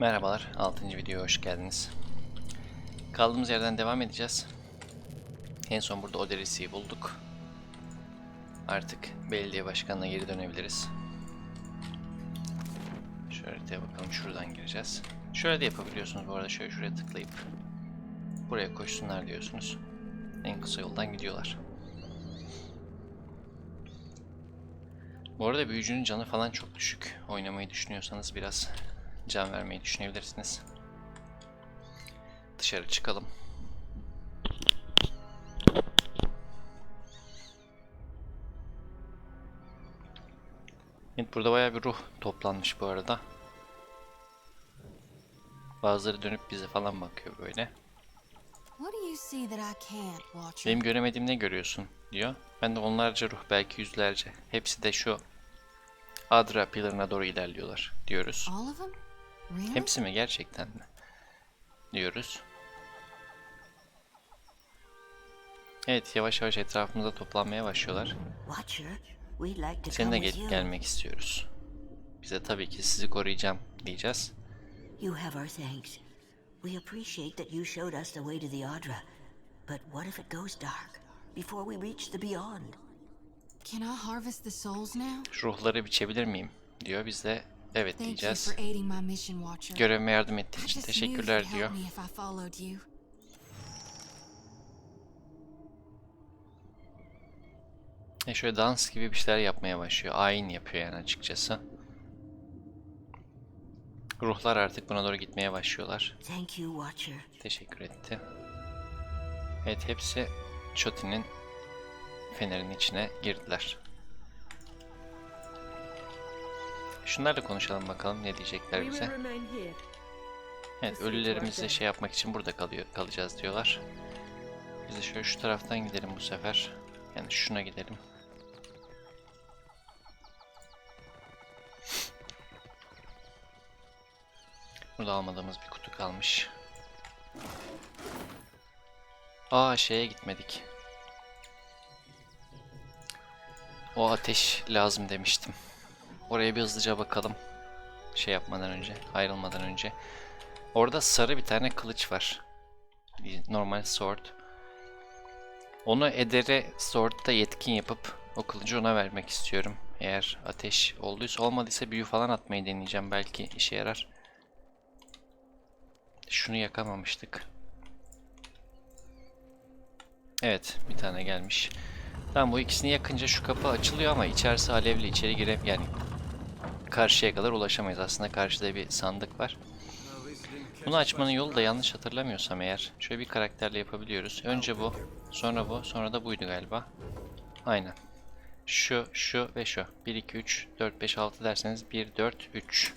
Merhabalar, 6. videoya hoş geldiniz. Kaldığımız yerden devam edeceğiz. En son burada Oderis'i bulduk. Artık belediye başkanına geri dönebiliriz. Şöyle de bakalım şuradan gireceğiz. Şöyle de yapabiliyorsunuz bu arada şöyle şuraya tıklayıp buraya koşsunlar diyorsunuz. En kısa yoldan gidiyorlar. Bu arada büyücünün canı falan çok düşük. Oynamayı düşünüyorsanız biraz can vermeyi düşünebilirsiniz. Dışarı çıkalım. Evet burada bayağı bir ruh toplanmış bu arada. Bazıları dönüp bize falan bakıyor böyle. Benim göremediğim ne görüyorsun diyor. Ben de onlarca ruh belki yüzlerce. Hepsi de şu Adra pillarına doğru ilerliyorlar diyoruz. Hepsi mi gerçekten mi? Diyoruz. Evet yavaş yavaş etrafımıza toplanmaya başlıyorlar. Seninle come gel gelmek istiyoruz. Bize tabii ki sizi koruyacağım diyeceğiz. You have our thanks. We appreciate that you showed us the way to the Adra. But what if it goes dark before we reach the beyond? Can I harvest the souls now? Şu ruhları biçebilir miyim? diyor. Biz de evet diyeceğiz. Görevime yardım ettiğin için teşekkürler diyor. E şöyle dans gibi bir şeyler yapmaya başlıyor. Ayin yapıyor yani açıkçası. Ruhlar artık buna doğru gitmeye başlıyorlar. Thank you, Watcher. Teşekkür etti. Evet hepsi Choti'nin fenerin içine girdiler. Şunlarla konuşalım bakalım ne diyecekler bize. Evet ölülerimizle şey yapmak için burada kalıyor kalacağız diyorlar. Biz de şöyle şu taraftan gidelim bu sefer. Yani şuna gidelim. Burada almadığımız bir kutu kalmış. Aa şeye gitmedik. O ateş lazım demiştim. Oraya bir hızlıca bakalım. Şey yapmadan önce, ayrılmadan önce. Orada sarı bir tane kılıç var. Normal sword. Onu Eder'e sword'da yetkin yapıp o kılıcı ona vermek istiyorum. Eğer ateş olduysa olmadıysa büyü falan atmayı deneyeceğim. Belki işe yarar. Şunu yakamamıştık. Evet bir tane gelmiş. Tamam bu ikisini yakınca şu kapı açılıyor ama içerisi alevli içeri girem yani karşıya kadar ulaşamayız. Aslında karşıda bir sandık var. Bunu açmanın yolu da yanlış hatırlamıyorsam eğer. Şöyle bir karakterle yapabiliyoruz. Önce bu, sonra bu, sonra da buydu galiba. Aynen. Şu, şu ve şu. 1, 2, 3, 4, 5, 6 derseniz 1, 4, 3.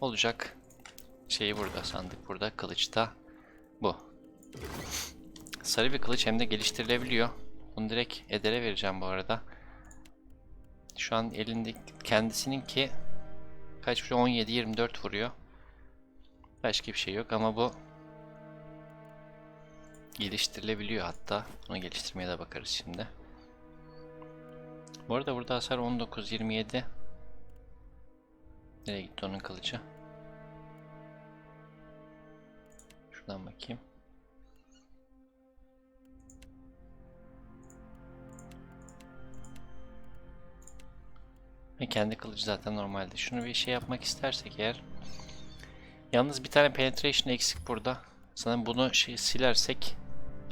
Olacak. Şeyi burada, sandık burada, kılıç da bu. Sarı bir kılıç hem de geliştirilebiliyor. Bunu direkt Eder'e vereceğim bu arada. Şu an elinde kendisinin ki kaç vuruyor? 17-24 vuruyor. Başka bir şey yok ama bu geliştirilebiliyor hatta. Bunu geliştirmeye de bakarız şimdi. Bu arada burada hasar 19-27. Nereye gitti onun kılıcı? Şuradan bakayım. Ve kendi kılıcı zaten normalde. Şunu bir şey yapmak istersek eğer Yalnız bir tane penetration eksik burada. Sanırım bunu şey silersek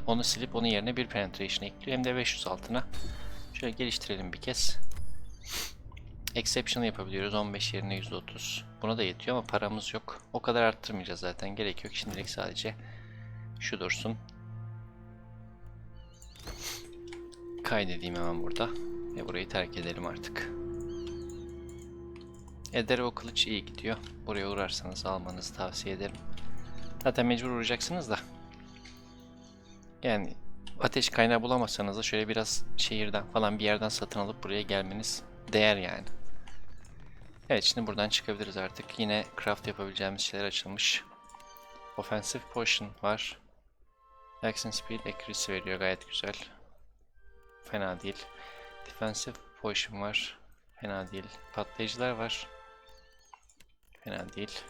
onu silip onun yerine bir penetration ekliyor. Hem de 500 altına. Şöyle geliştirelim bir kez. Exception yapabiliyoruz. 15 yerine %30. Buna da yetiyor ama paramız yok. O kadar arttırmayacağız zaten. Gerek yok. Şimdilik sadece şu dursun. Kaydedeyim hemen burada. Ve burayı terk edelim artık. Eder o kılıç iyi gidiyor. Buraya uğrarsanız almanızı tavsiye ederim. Zaten mecbur uğrayacaksınız da. Yani ateş kaynağı bulamazsanız da şöyle biraz şehirden falan bir yerden satın alıp buraya gelmeniz değer yani. Evet şimdi buradan çıkabiliriz artık. Yine craft yapabileceğimiz şeyler açılmış. Offensive Potion var. Action Speed Accuracy veriyor gayet güzel. Fena değil. Defensive Potion var. Fena değil. Patlayıcılar var. Fena değil.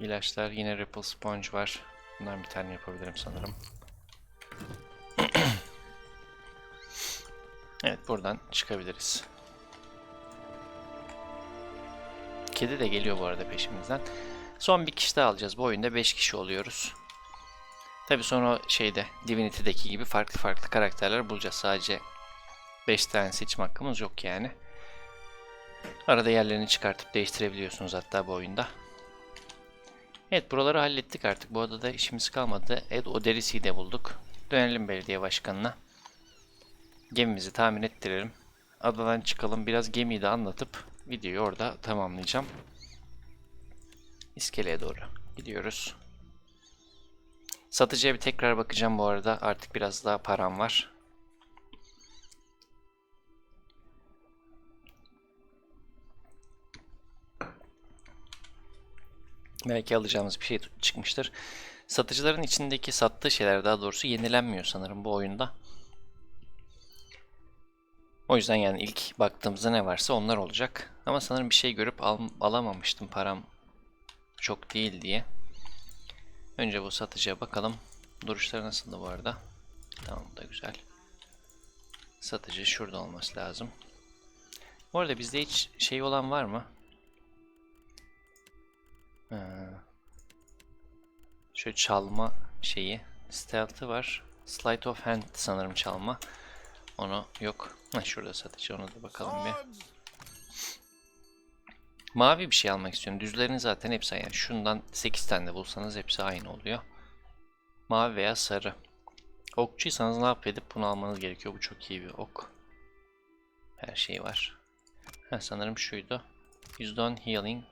İlaçlar yine Ripple Sponge var. Bundan bir tane yapabilirim sanırım. evet buradan çıkabiliriz. Kedi de geliyor bu arada peşimizden. Son bir kişi daha alacağız. Bu oyunda 5 kişi oluyoruz. Tabi sonra şeyde Divinity'deki gibi farklı farklı karakterler bulacağız. Sadece 5 tane seçim hakkımız yok yani. Arada yerlerini çıkartıp değiştirebiliyorsunuz hatta bu oyunda. Evet buraları hallettik artık. Bu adada işimiz kalmadı. Evet Oderisi'yi de bulduk. Dönelim belediye başkanına. Gemimizi tamir ettirelim. Adadan çıkalım. Biraz gemiyi de anlatıp videoyu orada tamamlayacağım. İskeleye doğru gidiyoruz. Satıcıya bir tekrar bakacağım bu arada. Artık biraz daha param var. Belki alacağımız bir şey çıkmıştır. Satıcıların içindeki sattığı şeyler daha doğrusu yenilenmiyor sanırım bu oyunda. O yüzden yani ilk baktığımızda ne varsa onlar olacak. Ama sanırım bir şey görüp al alamamıştım param çok değil diye. Önce bu satıcıya bakalım. Duruşları nasıldı bu arada? Tamam da güzel. Satıcı şurada olması lazım. Bu arada bizde hiç şey olan var mı? Ee, şöyle çalma şeyi. Stealth'ı var. Sleight of hand sanırım çalma. Onu yok. Ha, şurada satıcı ona da bakalım bir. Mavi bir şey almak istiyorum. Düzlerin zaten hepsi aynı. Şundan 8 tane de bulsanız hepsi aynı oluyor. Mavi veya sarı. Okçuysanız ne yap edip bunu almanız gerekiyor. Bu çok iyi bir ok. Her şey var. Ha, sanırım şuydu. %10 healing.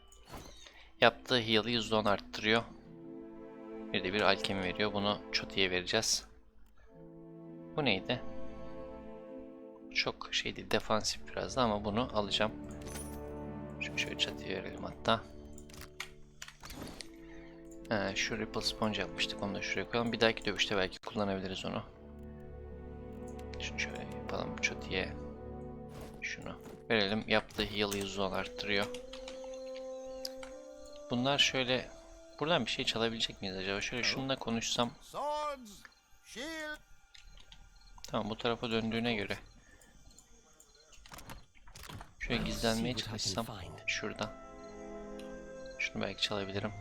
Yaptığı heal'ı %10 arttırıyor. Bir de bir alkemi veriyor. Bunu çotiye vereceğiz. Bu neydi? Çok şeydi defansif biraz da ama bunu alacağım. Şöyle, şöyle çatıya verelim hatta. He, şu Ripple Sponge yapmıştık. Onu da şuraya koyalım. Bir dahaki dövüşte belki kullanabiliriz onu. Şunu şöyle yapalım. Çatıya şunu verelim. Yaptığı heal'ı %10 arttırıyor. Bunlar şöyle... Buradan bir şey çalabilecek miyiz acaba? Şöyle şununla konuşsam. Tamam bu tarafa döndüğüne göre. Şöyle gizlenmeye çalışsam. Şuradan. Şunu belki çalabilirim.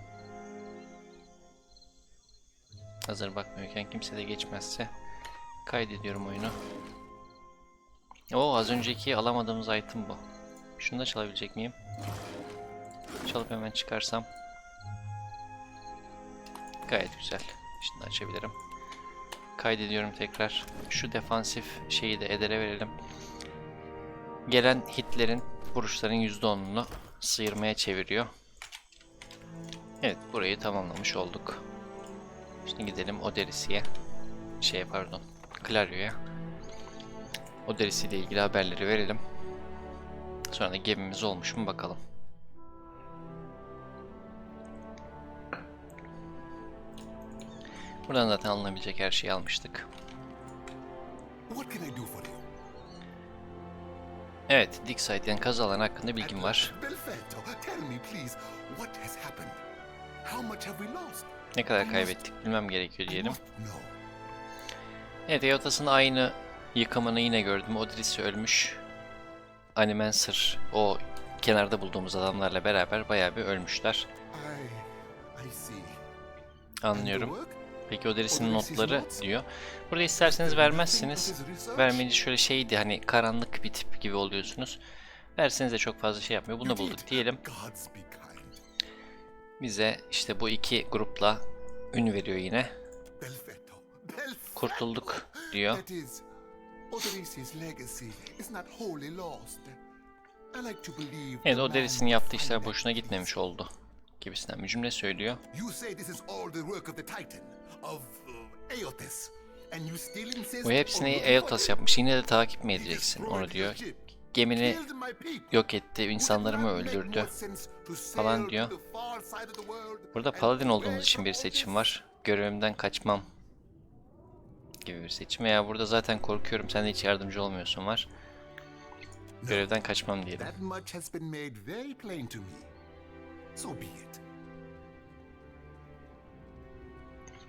Hazır bakmıyorken kimse de geçmezse kaydediyorum oyunu. Oo az önceki alamadığımız item bu. Şunu da çalabilecek miyim? Çalıp hemen çıkarsam. Gayet güzel. Şimdi açabilirim. Kaydediyorum tekrar. Şu defansif şeyi de edere verelim. Gelen hitlerin, vuruşların %10'unu sıyırmaya çeviriyor. Evet burayı tamamlamış olduk. Şimdi gidelim Oderisi'ye. Şey pardon. Clario'ya. Oderisi ile ilgili haberleri verelim. Sonra da gemimiz olmuş mu bakalım. Buradan zaten alınabilecek her şeyi almıştık. Evet, Dixite'den kazalan hakkında bilgim var. Ne kadar kaybettik bilmem gerekiyor diyelim. Evet, Eotas'ın aynı yıkımını yine gördüm. Odrisi ölmüş. Animenser, o kenarda bulduğumuz adamlarla beraber bayağı bir ölmüşler. Anlıyorum. Peki Odrisi'nin Odrisi's notları diyor. Burada isterseniz vermezsiniz. Vermeyince şöyle şeydi hani karanlık bir tip gibi oluyorsunuz. Verseniz de çok fazla şey yapmıyor. Bunu bulduk diyelim. Bize işte bu iki grupla ün veriyor yine. Kurtulduk diyor. Evet o derisinin yaptığı işler boşuna gitmemiş oldu. Gibisinden bir cümle söylüyor. You say this is all the work of the Titan, of Aeotis, and you still insist Bu hepsini Eotas yapmış. Yine de takip mi edeceksin onu diyor. Gemini yok etti, insanlarımı öldürdü. falan diyor. Burada paladin olduğumuz için bir seçim var. Görevimden kaçmam gibi bir seçim. Veya burada zaten korkuyorum sen de hiç yardımcı olmuyorsun var. Görevden kaçmam diyelim. So be it.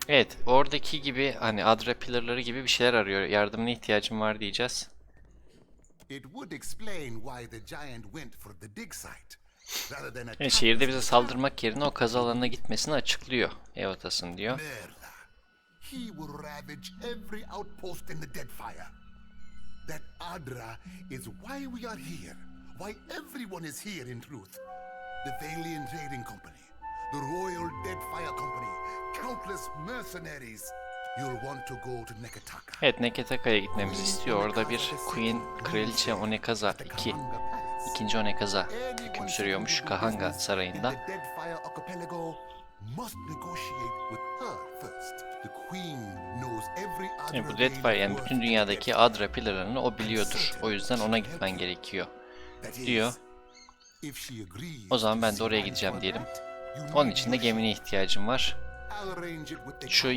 Evet, oradaki gibi hani Adra pillarları gibi bir şeyler arıyor. Yardımına ihtiyacım var diyeceğiz. It would explain why the giant went for the dig site. Attack şehirde bize saldırmak yerine o kazı alanına gitmesini açıklıyor. Eotas'ın diyor. He will ravage every outpost in the Deadfire. That Adra is why we are here. Why everyone is here in truth. The Valian Trading Company, the Royal Deadfire Company, countless mercenaries. You'll want to go to Neketaka. Evet, Neketaka'ya gitmemizi istiyor. Orada bir Queen, Kraliçe Onekaza, The iki, Kahanga Palace. ikinci Onekaza hüküm sürüyormuş Kahanga sarayında. in the Deadfire Archipelago must negotiate with her first. The Queen knows every Yani bu Deadfire yani bütün dünyadaki Adra pillarlarını o biliyordur. O yüzden ona gitmen gerekiyor. Diyor. O zaman ben de oraya gideceğim diyelim. Onun için de gemine ihtiyacım var. Şu Kawa.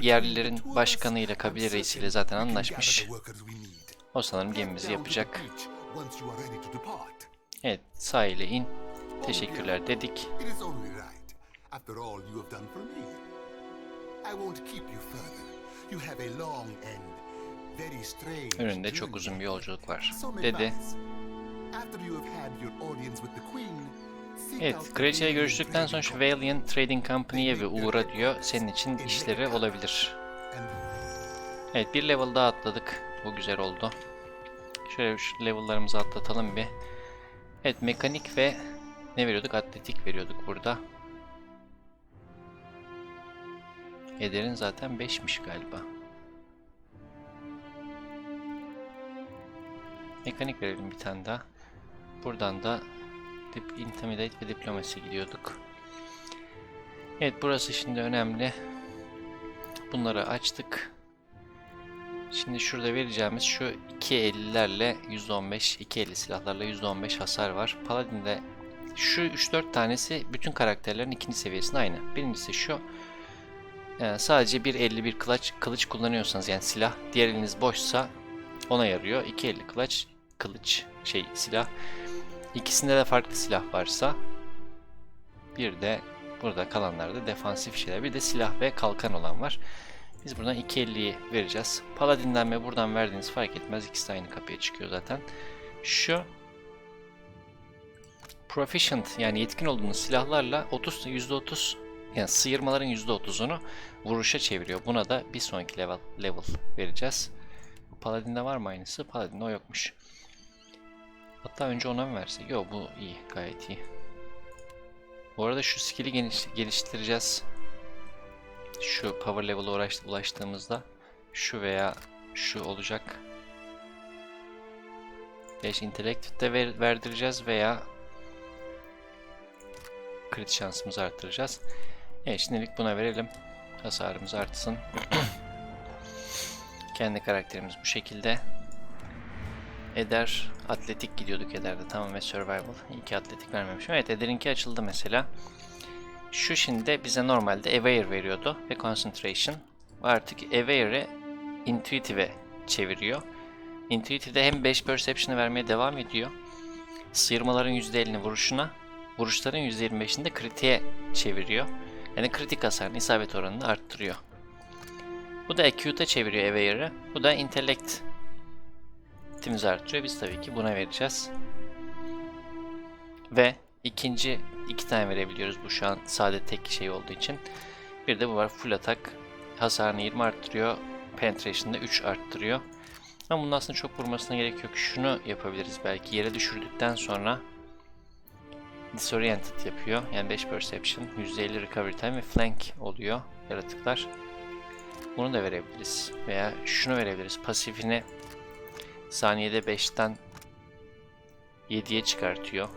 yerlilerin, başkanıyla kabile reisiyle zaten anlaşmış. O sanırım gemimizi yapacak. Evet sahile in. Teşekkürler dedik. Önünde çok uzun bir yolculuk var dedi. Evet, kraliçeyle görüştükten sonra şu. Valiant Trading Company'ye bir uğra diyor. Senin için işleri olabilir. Evet, bir level daha atladık. Bu güzel oldu. Şöyle şu level'larımızı atlatalım bir. Evet, mekanik ve ne veriyorduk? Atletik veriyorduk burada. Eder'in zaten 5'miş galiba. Mekanik verelim bir tane daha. Buradan da Dip, Intimidate ve Diplomasi gidiyorduk. Evet burası şimdi önemli. Bunları açtık. Şimdi şurada vereceğimiz şu 250'lerle %15, 250 silahlarla %15 hasar var. Paladin'de şu 3-4 tanesi bütün karakterlerin ikinci seviyesinde aynı. Birincisi şu. e, sadece bir 51 kılıç, kılıç kullanıyorsanız yani silah diğer eliniz boşsa ona yarıyor. 250 kılıç, kılıç şey silah. İkisinde de farklı silah varsa bir de burada kalanlarda defansif şeyler. Bir de silah ve kalkan olan var. Biz buradan 250'yi vereceğiz. Paladin'den ve buradan verdiğiniz fark etmez. İkisi de aynı kapıya çıkıyor zaten. Şu proficient yani yetkin olduğunuz silahlarla 30 %30 yani sıyırmaların %30'unu vuruşa çeviriyor. Buna da bir sonraki level level vereceğiz. Paladin'de var mı aynısı? Paladin'de o yokmuş. Hatta önce ona mı versek? Yok bu iyi. Gayet iyi. Bu arada şu skill'i geliş- geliştireceğiz. Şu power level'a ulaştığımızda şu veya şu olacak. 5 intellect de ver- verdireceğiz veya crit şansımızı arttıracağız. Evet şimdilik buna verelim. Hasarımız artsın. Kendi karakterimiz bu şekilde. Eder atletik gidiyorduk Eder'de tamam ve survival. İyi ki atletik vermemişim. Evet Eder'inki açıldı mesela. Şu şimdi bize normalde aware veriyordu ve concentration. Artık aware'ı intuitive'e çeviriyor. Intuitive'de hem 5 perception'ı vermeye devam ediyor. Sıyırmaların %50'ni vuruşuna, vuruşların %25'ini de kritiğe çeviriyor. Yani kritik hasarın isabet oranını arttırıyor. Bu da acute'a çeviriyor aware'ı. Bu da intellect Timizi artırıyor. Biz tabii ki buna vereceğiz. Ve ikinci iki tane verebiliyoruz. Bu şu an sade tek şey olduğu için. Bir de bu var full atak. Hasarını 20 arttırıyor. Penetration'da 3 arttırıyor. Ama bunun aslında çok vurmasına gerek yok. Şunu yapabiliriz belki. Yere düşürdükten sonra Disoriented yapıyor. Yani 5 Perception, %50 Recovery Time ve Flank oluyor yaratıklar. Bunu da verebiliriz. Veya şunu verebiliriz. Pasifini saniyede 5'ten 7'ye çıkartıyor.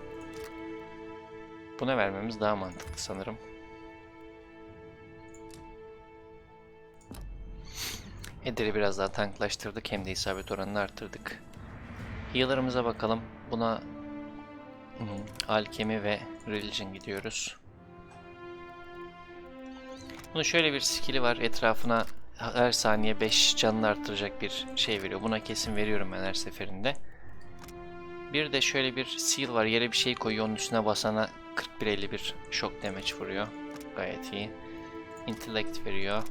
Buna vermemiz daha mantıklı sanırım. Eder'i biraz daha tanklaştırdık hem de isabet oranını arttırdık. Healer'ımıza bakalım. Buna Alkemi ve Religion gidiyoruz. Bunun şöyle bir skill'i var. Etrafına her saniye 5 canını arttıracak bir şey veriyor. Buna kesin veriyorum ben her seferinde. Bir de şöyle bir seal var. Yere bir şey koyuyor. Onun üstüne basana 41-51 şok damage vuruyor. Gayet iyi. Intellect veriyor.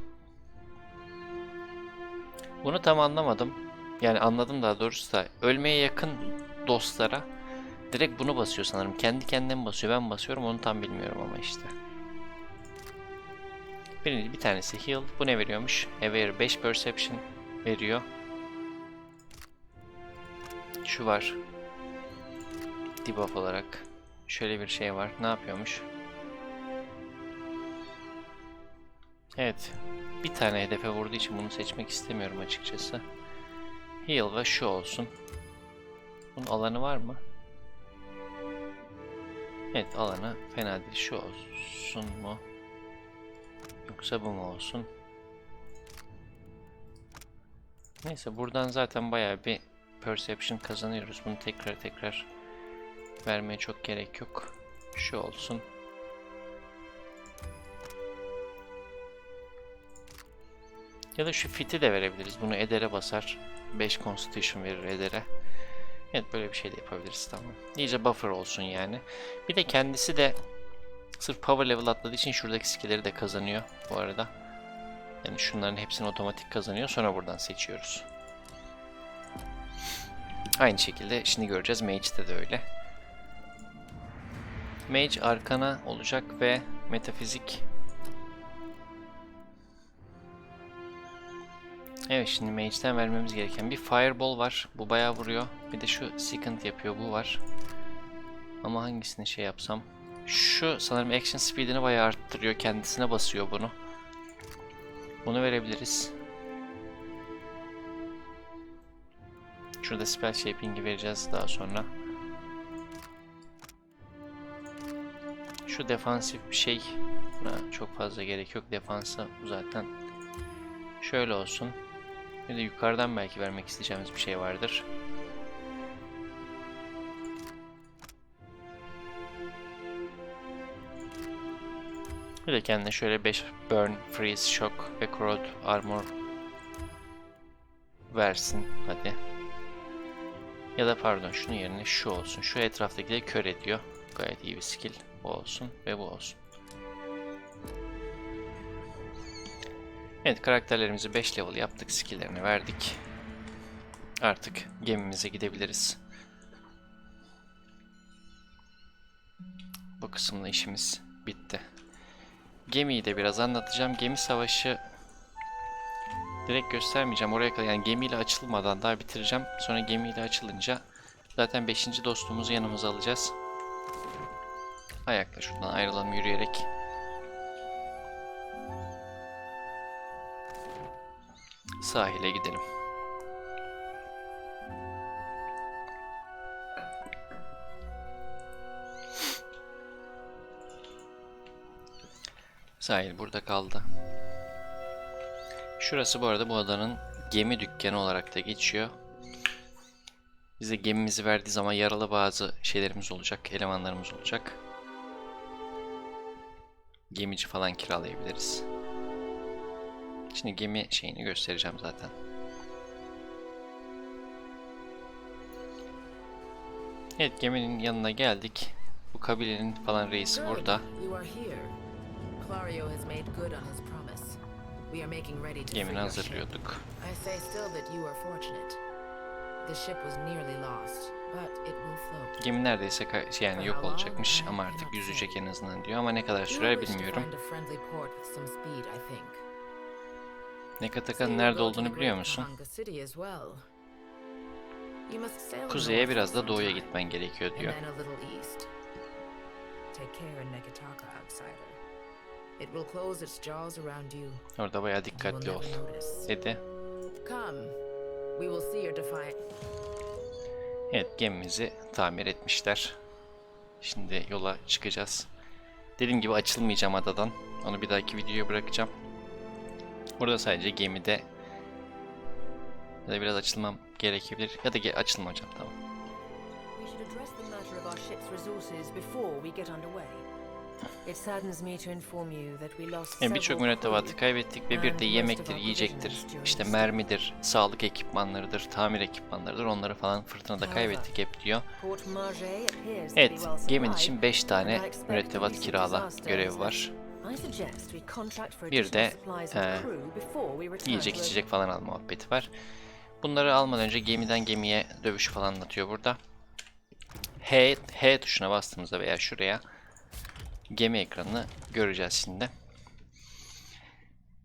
Bunu tam anlamadım. Yani anladım daha doğrusu da ölmeye yakın dostlara direkt bunu basıyor sanırım. Kendi kendine basıyor ben basıyorum onu tam bilmiyorum ama işte. Birinci bir tanesi heal. Bu ne veriyormuş? Aware 5 perception veriyor. Şu var. Debuff olarak. Şöyle bir şey var. Ne yapıyormuş? Evet. Bir tane hedefe vurduğu için bunu seçmek istemiyorum açıkçası. Heal ve şu olsun. Bunun alanı var mı? Evet alanı fena değil. Şu olsun mu? Yoksa bu mu olsun? Neyse buradan zaten bayağı bir perception kazanıyoruz. Bunu tekrar tekrar vermeye çok gerek yok. Şu olsun. Ya da şu fit'i de verebiliriz. Bunu Eder'e basar. 5 Constitution verir Eder'e. Evet böyle bir şey de yapabiliriz tamam. İyice buffer olsun yani. Bir de kendisi de sırf power level atladığı için şuradaki skill'leri de kazanıyor bu arada. Yani şunların hepsini otomatik kazanıyor. Sonra buradan seçiyoruz. Aynı şekilde şimdi göreceğiz. Mage'de de öyle. Mage arkana olacak ve metafizik Evet şimdi Mage'den vermemiz gereken bir Fireball var. Bu bayağı vuruyor. Bir de şu Second yapıyor. Bu var. Ama hangisini şey yapsam? Şu sanırım Action Speed'ini bayağı arttırıyor. Kendisine basıyor bunu. Bunu verebiliriz. Şurada Spell Shaping'i vereceğiz daha sonra. Şu defansif bir şey. Buna çok fazla gerek yok. Defansa zaten şöyle olsun. Bir de yukarıdan belki vermek isteyeceğimiz bir şey vardır. Bir de kendine şöyle 5 Burn, Freeze, Shock ve Corrode Armor versin hadi. Ya da pardon şunun yerine şu olsun. Şu etraftaki de kör ediyor. Gayet iyi bir skill. Bu olsun ve bu olsun. Evet karakterlerimizi 5 level yaptık. Skill'lerini verdik. Artık gemimize gidebiliriz. Bu kısımda işimiz bitti. Gemiyi de biraz anlatacağım. Gemi savaşı direkt göstermeyeceğim. Oraya kadar yani gemiyle açılmadan daha bitireceğim. Sonra gemiyle açılınca zaten 5. dostumuzu yanımıza alacağız. Ayakla şuradan ayrılalım yürüyerek. Sahile gidelim. Sahil burada kaldı. Şurası bu arada bu adanın gemi dükkanı olarak da geçiyor. Bize gemimizi verdiği zaman yaralı bazı şeylerimiz olacak, elemanlarımız olacak. Gemici falan kiralayabiliriz. Şimdi gemi şeyini göstereceğim zaten. Evet geminin yanına geldik. Bu kabilenin falan reisi burada. Clario has made good on his promise. We are making ready to Gemini hazırlıyorduk. I say still that you are fortunate. The ship was nearly lost, but it will float. Gemi neredeyse yani yok olacakmış ama artık yüzecek en azından diyor ama ne kadar sürer bilmiyorum. Nekataka'nın nerede olduğunu biliyor musun? Kuzeye biraz da doğuya gitmen gerekiyor diyor. Take care in Nekataka, outsider. It will close its jaws around you. Orada bayağı dikkatli ol. Dedi. Come. We will see your defiant. Evet gemimizi tamir etmişler. Şimdi yola çıkacağız. Dediğim gibi açılmayacağım adadan. Onu bir dahaki videoya bırakacağım. Burada sadece gemide ya da biraz açılmam gerekebilir. Ya da ge- açılmayacağım tamam. We should address the matter of our ship's resources before we get underway. Yani birçok mürettebatı kaybettik ve bir de yemektir, yiyecektir, işte mermidir, sağlık ekipmanlarıdır, tamir ekipmanlarıdır. Onları falan fırtınada kaybettik hep diyor. Evet, gemin için 5 and tane mürettebat kirala görevi var. Bir de, e, Yiyecek içecek falan al muhabbeti var. Bunları almadan önce gemiden gemiye dövüşü falan anlatıyor burada. H, H tuşuna bastığımızda veya şuraya gemi ekranını göreceğiz şimdi.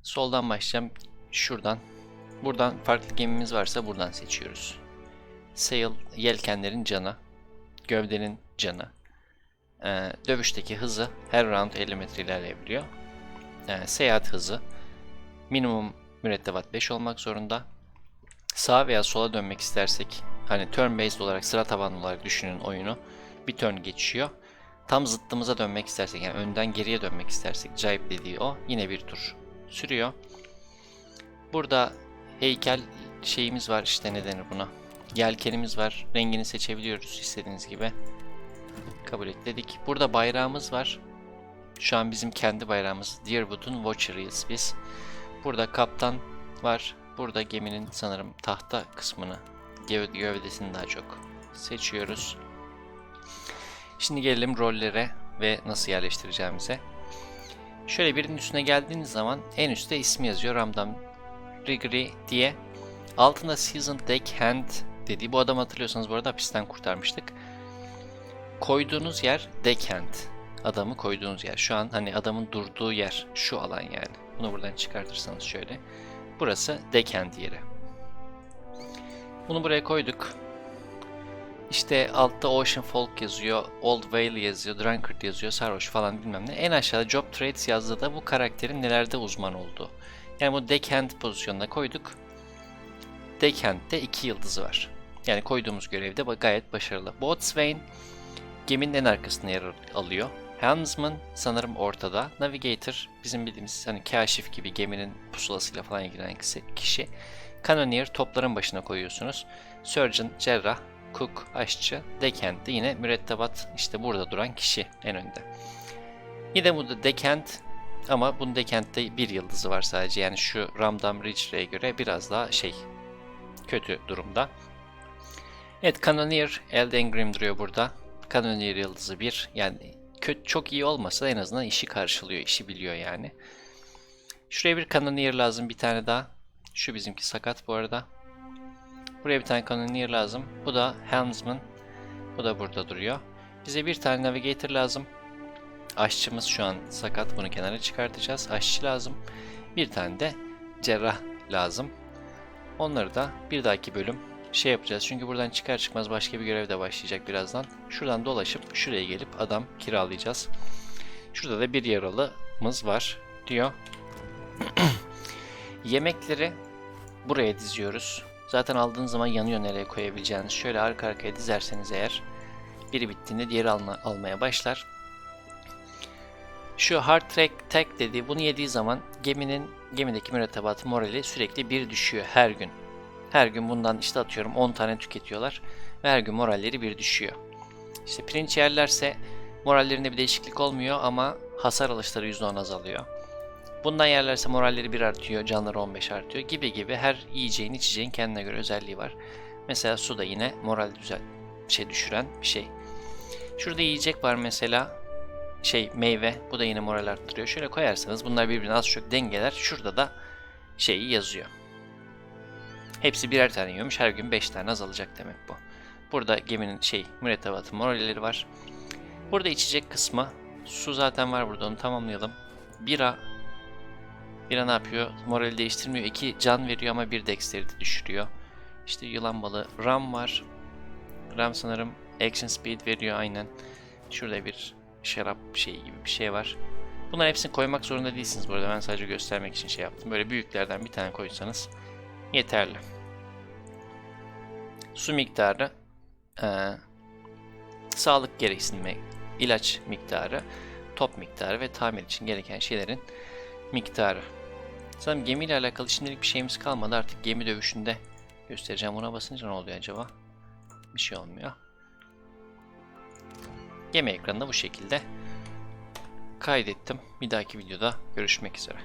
Soldan başlayacağım. Şuradan. Buradan farklı gemimiz varsa buradan seçiyoruz. Sail, yelkenlerin canı, gövdenin canı, ee, dövüşteki hızı her round 50 metre ilerleyebiliyor. Ee, seyahat hızı, minimum mürettebat 5 olmak zorunda. Sağa veya sola dönmek istersek, hani turn based olarak sıra tabanlı olarak düşünün oyunu. Bir turn geçiyor. Tam zıttımıza dönmek istersek, yani önden geriye dönmek istersek, jibe dediği o, yine bir tur sürüyor. Burada heykel şeyimiz var işte ne denir buna. Yelkenimiz var. Rengini seçebiliyoruz istediğiniz gibi. Kabul et dedik. Burada bayrağımız var. Şu an bizim kendi bayrağımız. Deerwood'un Watcher'ıyız biz. Burada kaptan var. Burada geminin sanırım tahta kısmını, gövde, gövdesini daha çok seçiyoruz. Şimdi gelelim rollere ve nasıl yerleştireceğimize. Şöyle birinin üstüne geldiğiniz zaman en üstte ismi yazıyor Ramdam Rigri diye. Altında Seasoned Deckhand dediği bu adam hatırlıyorsanız bu arada hapisten kurtarmıştık. Koyduğunuz yer Deckhand. Adamı koyduğunuz yer. Şu an hani adamın durduğu yer şu alan yani. Bunu buradan çıkartırsanız şöyle. Burası Deckhand yeri. Bunu buraya koyduk. İşte altta Ocean Folk yazıyor, Old Whale yazıyor, Drunkard yazıyor, Sarhoş falan bilmem ne. En aşağıda Job Trades yazdığı da bu karakterin nelerde uzman olduğu. Yani bu Deckhand pozisyonuna koyduk. Deckhand'de 2 yıldızı var. Yani koyduğumuz görevde gayet başarılı. Boatswain geminin en arkasında yer alıyor. Helmsman sanırım ortada. Navigator bizim bildiğimiz hani kaşif gibi geminin pusulasıyla falan ilgilenen kişi. Cannoneer topların başına koyuyorsunuz. Surgeon, cerrah, cook, aşçı, deckhand de yine mürettebat işte burada duran kişi en önde. Yine bu da deckhand ama bunun deckhand'de bir yıldızı var sadece. Yani şu Ramdam Ridge'e göre biraz daha şey kötü durumda. Evet Cannoneer Elden Grim duruyor burada. Cannoneer yıldızı 1. Yani kötü, çok iyi olmasa en azından işi karşılıyor, işi biliyor yani. Şuraya bir Cannoneer lazım bir tane daha. Şu bizimki sakat bu arada. Buraya bir tane Cannoneer lazım. Bu da Helmsman. Bu da burada duruyor. Bize bir tane Navigator lazım. Aşçımız şu an sakat. Bunu kenara çıkartacağız. Aşçı lazım. Bir tane de cerrah lazım. Onları da bir dahaki bölüm şey yapacağız. Çünkü buradan çıkar çıkmaz başka bir görev de başlayacak birazdan. Şuradan dolaşıp şuraya gelip adam kiralayacağız. Şurada da bir yaralımız var diyor. Yemekleri buraya diziyoruz. Zaten aldığınız zaman yanıyor nereye koyabileceğiniz. Şöyle arka arkaya dizerseniz eğer biri bittiğinde diğeri alma, almaya başlar. Şu hard track tag dediği bunu yediği zaman geminin gemideki mürettebatı morali sürekli bir düşüyor her gün. Her gün bundan işte atıyorum 10 tane tüketiyorlar ve her gün moralleri bir düşüyor. İşte pirinç yerlerse morallerinde bir değişiklik olmuyor ama hasar alışları %10 azalıyor. Bundan yerlerse moralleri bir artıyor, canları 15 artıyor gibi gibi her yiyeceğin içeceğin kendine göre özelliği var. Mesela su da yine moral düzel şey düşüren bir şey. Şurada yiyecek var mesela şey meyve bu da yine moral arttırıyor. Şöyle koyarsanız bunlar birbirine az çok dengeler. Şurada da şeyi yazıyor. Hepsi birer tane yiyormuş. Her gün 5 tane azalacak demek bu. Burada geminin şey mürettebatı moralleri var. Burada içecek kısmı. Su zaten var burada onu tamamlayalım. Bira Bira ne yapıyor? Morali değiştirmiyor. 2 can veriyor ama bir dexterity düşürüyor. İşte yılan balığı. Ram var. Ram sanırım action speed veriyor aynen. Şurada bir şarap şeyi gibi bir şey var. Bunların hepsini koymak zorunda değilsiniz bu arada. Ben sadece göstermek için şey yaptım. Böyle büyüklerden bir tane koysanız yeterli. Su miktarı, eee, sağlık gereksinimi, ilaç miktarı, top miktarı ve tamir için gereken şeylerin miktarı. Sanırım gemiyle alakalı şimdilik bir şeyimiz kalmadı. Artık gemi dövüşünde göstereceğim. Buna basınca ne oluyor acaba? Bir şey olmuyor. Gemi ekranında bu şekilde kaydettim. Bir dahaki videoda görüşmek üzere.